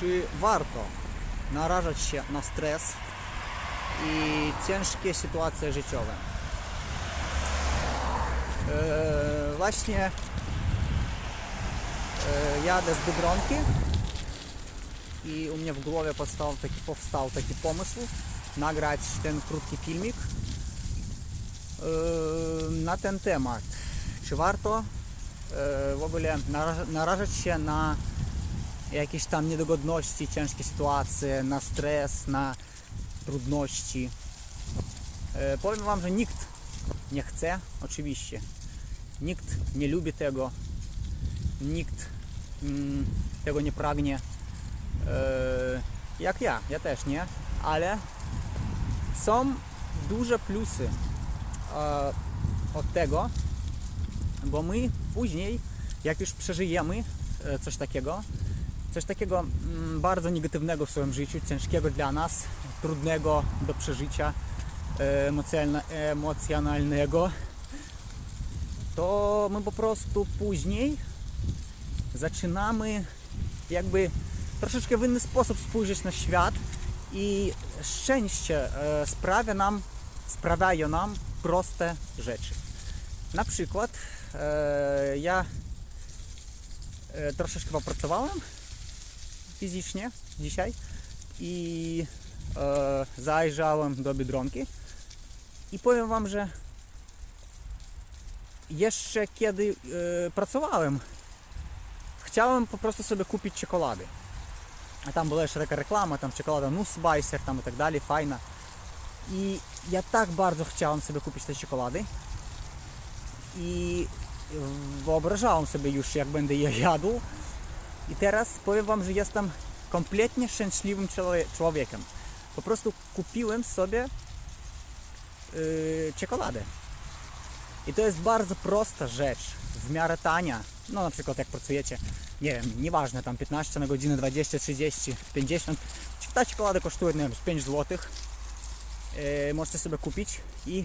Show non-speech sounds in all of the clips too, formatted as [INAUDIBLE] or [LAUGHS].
Czy warto narażać się na stres i ciężkie sytuacje życiowe? Eee, właśnie e, jadę z Biedronki i u mnie w głowie powstał taki, powstał taki pomysł nagrać ten krótki filmik e, na ten temat. Czy warto e, w ogóle narażać się na jakieś tam niedogodności, ciężkie sytuacje, na stres, na trudności. E, powiem Wam, że nikt nie chce, oczywiście. Nikt nie lubi tego. Nikt mm, tego nie pragnie. E, jak ja, ja też nie, ale są duże plusy e, od tego, bo my później, jak już przeżyjemy coś takiego, coś takiego mm, bardzo negatywnego w swoim życiu, ciężkiego dla nas, trudnego do przeżycia, e, emocjonalne- emocjonalnego, to my po prostu później zaczynamy jakby troszeczkę w inny sposób spojrzeć na świat i szczęście e, sprawia nam, sprawiają nam proste rzeczy. Na przykład e, ja troszeczkę popracowałem fizycznie dzisiaj i e, zajrzałem do Biedronki i powiem Wam, że jeszcze kiedy e, pracowałem chciałem po prostu sobie kupić czekolady. A tam była jeszcze taka reklama, tam czekolada Nussbeißer tam i tak dalej, fajna. I ja tak bardzo chciałem sobie kupić te czekolady. I wyobrażałem sobie już, jak będę je jadł. I teraz powiem Wam, że jestem kompletnie szczęśliwym człowie- człowiekiem. Po prostu kupiłem sobie yy, czekoladę. I to jest bardzo prosta rzecz, w miarę tania. No na przykład jak pracujecie, nie wiem, nieważne, tam 15 na godzinę, 20, 30, 50. Ta czekolada kosztuje, nie wiem, z 5 zł. E, możecie sobie kupić i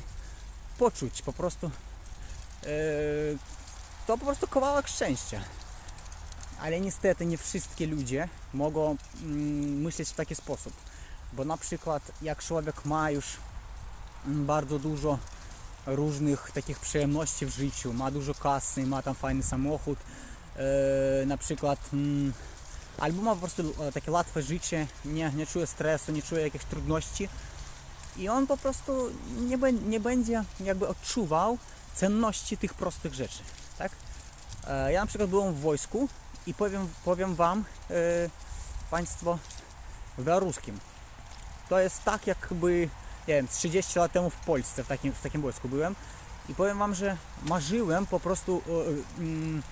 poczuć po prostu e, to po prostu kawałek szczęścia. Ale niestety nie wszystkie ludzie mogą mm, myśleć w taki sposób. Bo na przykład jak człowiek ma już mm, bardzo dużo różnych takich przyjemności w życiu, ma dużo kasy, ma tam fajny samochód, e, na przykład mm, albo ma po prostu e, takie łatwe życie, nie, nie czuje stresu, nie czuje jakichś trudności i on po prostu nie, nie będzie jakby odczuwał cenności tych prostych rzeczy, tak? E, ja na przykład byłem w wojsku i powiem, powiem Wam e, Państwo w białoruskim. To jest tak jakby nie wiem, z 30 lat temu w Polsce w takim, w takim wojsku byłem i powiem Wam, że marzyłem po prostu e, e, mm,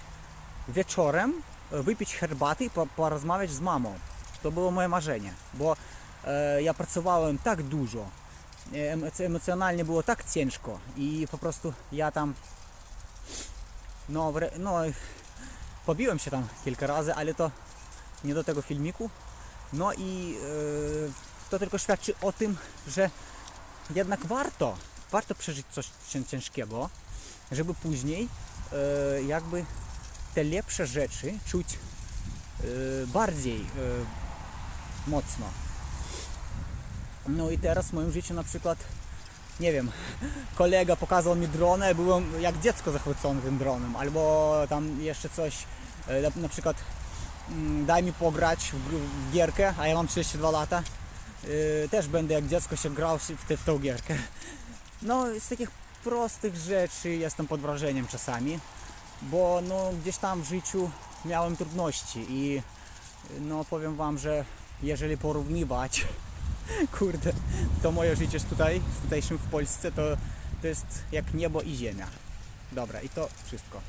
wieczorem wypić herbaty i po, porozmawiać z mamą. To było moje marzenie, bo ja pracowałem tak dużo, emoc- emocjonalnie było tak ciężko i po prostu ja tam no, no pobiłem się tam kilka razy, ale to nie do tego filmiku. No i e, to tylko świadczy o tym, że jednak warto, warto przeżyć coś cię- ciężkiego, żeby później e, jakby te lepsze rzeczy czuć e, bardziej e, mocno. No i teraz w moim życiu na przykład, nie wiem, kolega pokazał mi dronę, byłem jak dziecko zachwycony tym dronem, albo tam jeszcze coś, e, na- przykład mm, daj mi pograć w, gierkę, a ja mam 32 lata, Yy, też będę jak dziecko się grał w, te, w tą gierkę. No, z takich prostych rzeczy jestem pod wrażeniem czasami, bo no, gdzieś tam w życiu miałem trudności i no powiem Wam, że jeżeli porównywać, [LAUGHS] kurde, to moje życie tutaj, z tutejszym w Polsce, to, to jest jak niebo i ziemia. Dobra, i to wszystko.